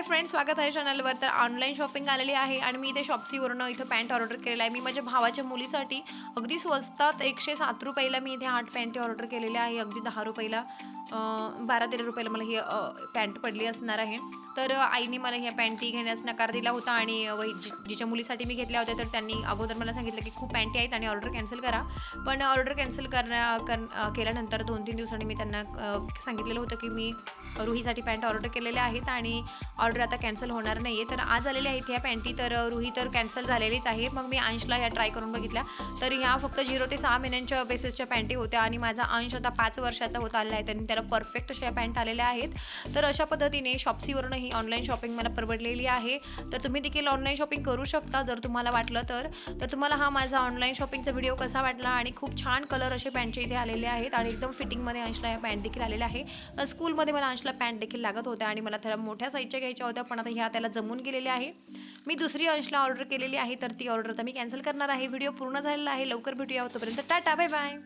Hi friend स्वागत आहे चॅनलवर. तर ऑनलाईन शॉपिंग आलेली आहे आणि मी इथे शॉप्सीवरून इथं पॅन्ट ऑर्डर केलेला आहे. मी माझ्या भावाच्या मुलीसाठी अगदी स्वस्तात एकशे सात रुपयाला मी इथे आठ पॅन्टी ऑर्डर केलेल्या आहे. अगदी दहा रुपयाला. बारा तेरा रुपयाला मला ही पॅन्ट पडली असणार आहे. तर आईने मला ह्या पॅन्टी घेण्यास नकार दिला होता आणि वही- जि- जिच्या मुलीसाठी मी घेतल्या होत्या तर त्यांनी अगोदर मला सांगितलं की खूप पॅन्टी आहेत आणि ऑर्डर कॅन्सल करा. पण ऑर्डर कॅन्सल करण्या कर केल्यानंतर दोन तीन दिवसांनी मी त्यांना सांगितलेलं होतं की मी रुहीसाठी पॅन्ट ऑर्डर केलेल्या आहेत आणि ऑर्डर आता कॅन्सल होणार नाही आहे तर आज आलेल्या आहेत ह्या पॅन्टी तर रुही तर कॅन्सल झालेलीच आहे. मग मी अंशला ह्या ट्राय करून बघितल्या. तर ह्या फक्त झिरो ते सहा महिन्यांच्या बेसिसच्या पॅन्टी होत्या आणि माझा अंश आता पाच वर्षाचा होत आलेला आहे. तर त्याला परफेक्ट अशा पॅन्ट आलेल्या आहेत. तर अशा पद्धतीने शॉप्सीवरून ही ऑनलाईन शॉपिंग मला परवडलेली आहे. तर तुम्ही देखील ऑनलाईन शॉपिंग करू शकता जर तुम्हाला वाटलं तर. तर तुम्हाला हा माझा ऑनलाईन शॉपिंगचा व्हिडिओ कसा वाटला आणि खूप छान कलर असे पॅन्टचे इथे आलेले आहेत आणि एकदम फिटिंगमध्ये अंशला ह्या पॅन्ट देखील आलेल्या आहे. स्कूलमध्ये मला अंशला पॅन्ट देखील लागत होत्या आणि मला त्याला मोठ्या साईजच्या घ्यायच्या होत्या पण आता ह्या त्याला जमून गेलेल्या आहे. मी दुसरी अंशला ऑर्डर केलेली आहे तर ती ऑर्डर आता मी कॅन्सल करणार आहे. व्हिडिओ पूर्ण झालेला आहे लवकर भेटूया तोपर्यंत टाटा बाय बाय